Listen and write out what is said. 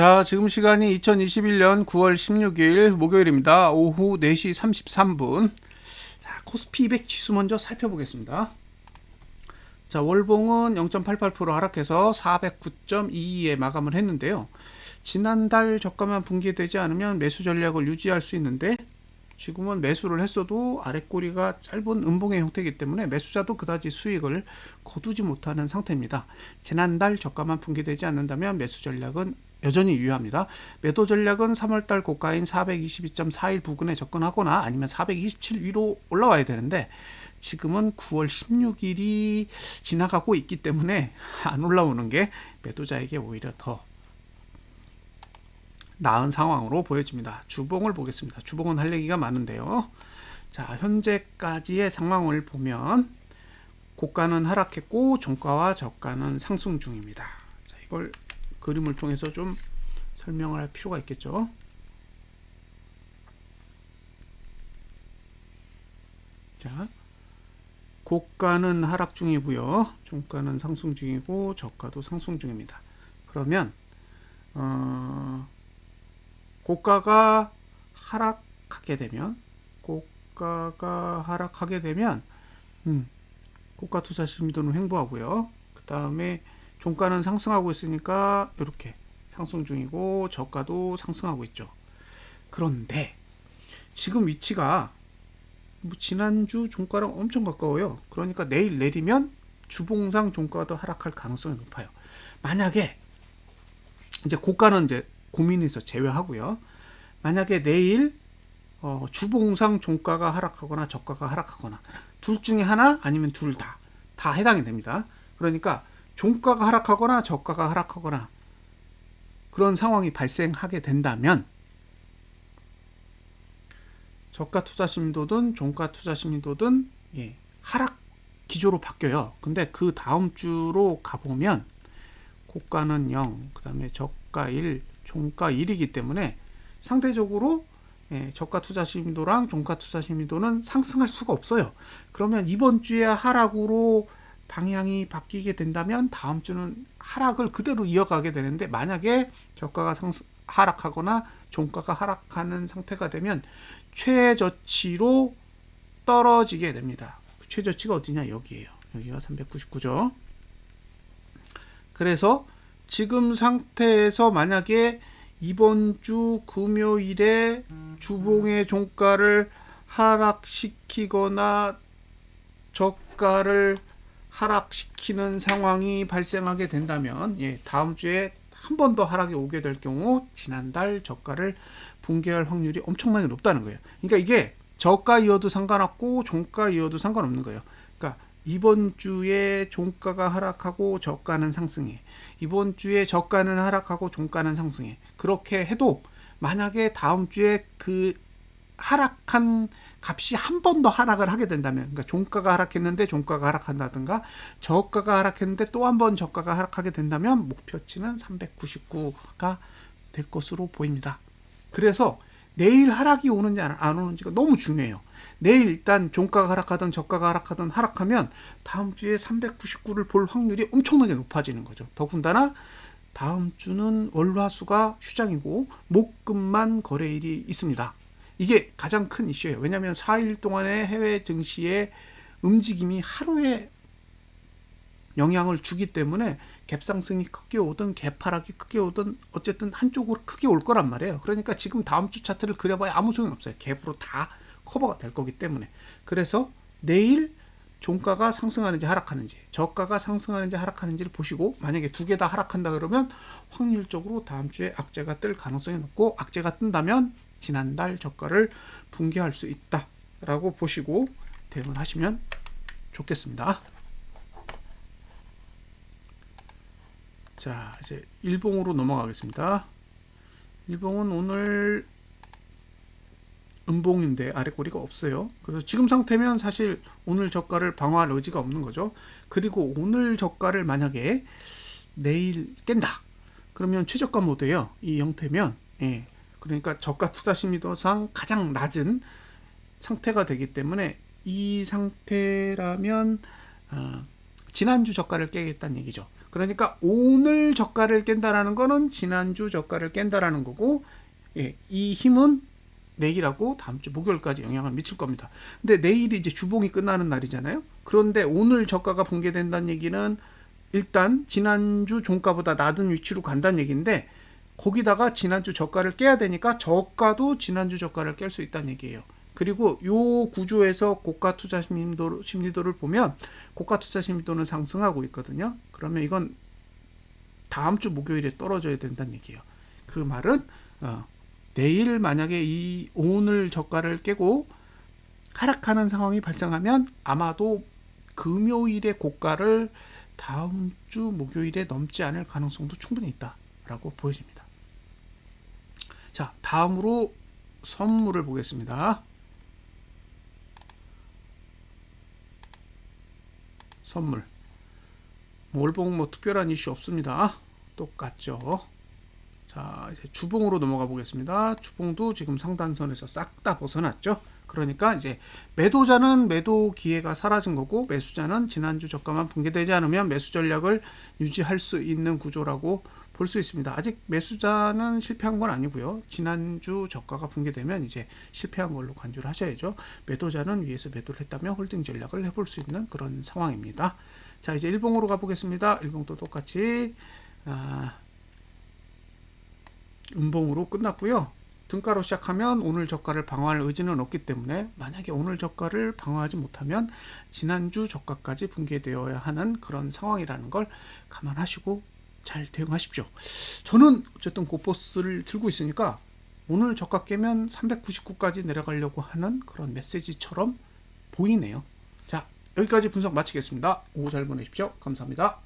자, 지금 시간이 2021년 9월 16일 목요일입니다. 오후 4시 33분. 자, 코스피 200 지수 먼저 살펴보겠습니다. 자, 월봉은 0.88% 하락해서 409.22에 마감을 했는데요. 지난달 저가만 붕괴되지 않으면 매수 전략을 유지할 수 있는데 지금은 매수를 했어도 아랫꼬리가 짧은 음봉의 형태이기 때문에 매수자도 그다지 수익을 거두지 못하는 상태입니다. 지난달 저가만 붕괴되지 않는다면 매수 전략은 여전히 유효합니다. 매도 전략은 3월달 고가인 422.41 부근에 접근하거나 아니면 427 위로 올라와야 되는데 지금은 9월 16일이 지나가고 있기 때문에 안 올라오는 게 매도자에게 오히려 더 나은 상황으로 보여집니다. 주봉을 보겠습니다. 주봉은 할 얘기가 많은데요. 자, 현재까지의 상황을 보면 고가는 하락했고 종가와 저가는 상승 중입니다. 자, 이걸 그림을 통해서 좀 설명을 할 필요가 있겠죠. 자, 고가는 하락 중이고요. 종가는 상승 중이고 저가도 상승 중입니다. 그러면 어, 고가가 하락하게 되면 고가가 하락하게 되면 음, 고가 투자 심도는 횡보하고요. 그 다음에 종가는 상승하고 있으니까 이렇게 상승 중이고 저가도 상승하고 있죠. 그런데 지금 위치가 뭐 지난주 종가랑 엄청 가까워요. 그러니까 내일 내리면 주봉상 종가도 하락할 가능성이 높아요. 만약에 이제 고가는 이제 고민해서 제외하고요. 만약에 내일 어, 주봉상 종가가 하락하거나 저가가 하락하거나 둘 중에 하나 아니면 둘 다 다 해당이 됩니다. 그러니까 종가가 하락하거나 저가가 하락하거나 그런 상황이 발생하게 된다면 저가 투자 심리도든 종가 투자 심리도든 예, 하락 기조로 바뀌어요. 근데 그 다음 주로 가보면 고가는 0, 그 다음에 저가 1, 종가 1이기 때문에 상대적으로 예, 저가 투자 심리도랑 종가 투자 심리도는 상승할 수가 없어요. 그러면 이번 주에 하락으로 방향이 바뀌게 된다면 다음 주는 하락을 그대로 이어가게 되는데 만약에 저가가 상승 하락하거나 종가가 하락하는 상태가 되면 최저치로 떨어지게 됩니다. 최저치가 어디냐 여기에요. 여기가 399죠. 그래서 지금 상태에서 만약에 이번 주 금요일에 주봉의 종가를 하락시키거나 저가를 하락시키는 상황이 발생하게 된다면 예, 다음 주에 한 번 더 하락이 오게 될 경우 지난달 저가를 붕괴할 확률이 엄청나게 높다는 거예요. 그러니까 이게 저가이어도 상관없고 종가이어도 상관없는 거예요. 그러니까 이번 주에 종가가 하락하고 저가는 상승해. 이번 주에 저가는 하락하고 종가는 상승해. 그렇게 해도 만약에 다음 주에 그 하락한 값이 한 번 더 하락을 하게 된다면, 그러니까 종가가 하락했는데 종가가 하락한다든가, 저가가 하락했는데 또 한 번 저가가 하락하게 된다면 목표치는 399가 될 것으로 보입니다. 그래서 내일 하락이 오는지 안 오는지가 너무 중요해요. 내일 일단 종가가 하락하든 저가가 하락하든 하락하면 다음 주에 399를 볼 확률이 엄청나게 높아지는 거죠. 더군다나 다음 주는 월화수가 휴장이고 목금만 거래일이 있습니다. 이게 가장 큰 이슈예요. 왜냐하면 4일 동안의 해외 증시의 움직임이 하루에 영향을 주기 때문에 갭상승이 크게 오든 갭하락이 크게 오든 어쨌든 한쪽으로 크게 올 거란 말이에요. 그러니까 지금 다음 주 차트를 그려봐야 아무 소용이 없어요. 갭으로 다 커버가 될 거기 때문에. 그래서 내일 종가가 상승하는지 하락하는지 저가가 상승하는지 하락하는지를 보시고 만약에 두 개 다 하락한다 그러면 확률적으로 다음 주에 악재가 뜰 가능성이 높고 악재가 뜬다면 지난달 저가를 붕괴할 수 있다라고 보시고 대응을 하시면 좋겠습니다. 자, 이제 일봉으로 넘어가겠습니다. 일봉은 오늘 음봉인데 아래 꼬리가 없어요. 그래서 지금 상태면 사실 오늘 저가를 방어할 의지가 없는 거죠. 그리고 오늘 저가를 만약에 내일 깬다. 그러면 최저가 모드예요. 이 형태면 예. 그러니까 저가 투자 심리도상 가장 낮은 상태가 되기 때문에 이 상태라면 어, 지난주 저가를 깨겠다는 얘기죠. 그러니까 오늘 저가를 깬다라는 거는 지난주 저가를 깬다라는 거고 예, 이 힘은 내일하고 다음 주 목요일까지 영향을 미칠 겁니다. 근데 내일이 이제 주봉이 끝나는 날이잖아요. 그런데 오늘 저가가 붕괴된다는 얘기는 일단 지난주 종가보다 낮은 위치로 간다는 얘기인데 거기다가 지난주 저가를 깨야 되니까 저가도 지난주 저가를 깰 수 있다는 얘기예요. 그리고 요 구조에서 고가 투자 심리도, 심리도를 보면 고가 투자 심리도는 상승하고 있거든요. 그러면 이건 다음 주 목요일에 떨어져야 된다는 얘기예요. 그 말은 어, 내일 만약에 이 오늘 저가를 깨고 하락하는 상황이 발생하면 아마도 금요일의 고가를 다음 주 목요일에 넘지 않을 가능성도 충분히 있다라고 보여집니다. 자, 다음으로 선물을 보겠습니다. 선물. 몰봉 뭐 특별한 이슈 없습니다. 똑같죠. 자, 이제 주봉으로 넘어가 보겠습니다. 주봉도 지금 상단선에서 싹 다 벗어났죠. 그러니까 이제 매도자는 매도 기회가 사라진 거고 매수자는 지난주 저가만 붕괴되지 않으면 매수 전략을 유지할 수 있는 구조라고 볼 수 있습니다. 아직 매수자는 실패한 건 아니고요. 지난주 저가가 붕괴되면 이제 실패한 걸로 간주를 하셔야죠. 매도자는 위에서 매도를 했다면 홀딩 전략을 해볼 수 있는 그런 상황입니다. 자, 이제 일봉으로 가보겠습니다. 일봉도 똑같이 아, 음봉으로 끝났고요. 등가로 시작하면 오늘 저가를 방어할 의지는 없기 때문에 만약에 오늘 저가를 방어하지 못하면 지난주 저가까지 붕괴되어야 하는 그런 상황이라는 걸 감안하시고 잘 대응하십시오. 저는 어쨌든 고포스를 들고 있으니까 오늘 저가 깨면 399까지 내려가려고 하는 그런 메시지처럼 보이네요. 자, 여기까지 분석 마치겠습니다. 오후 잘 보내십시오. 감사합니다.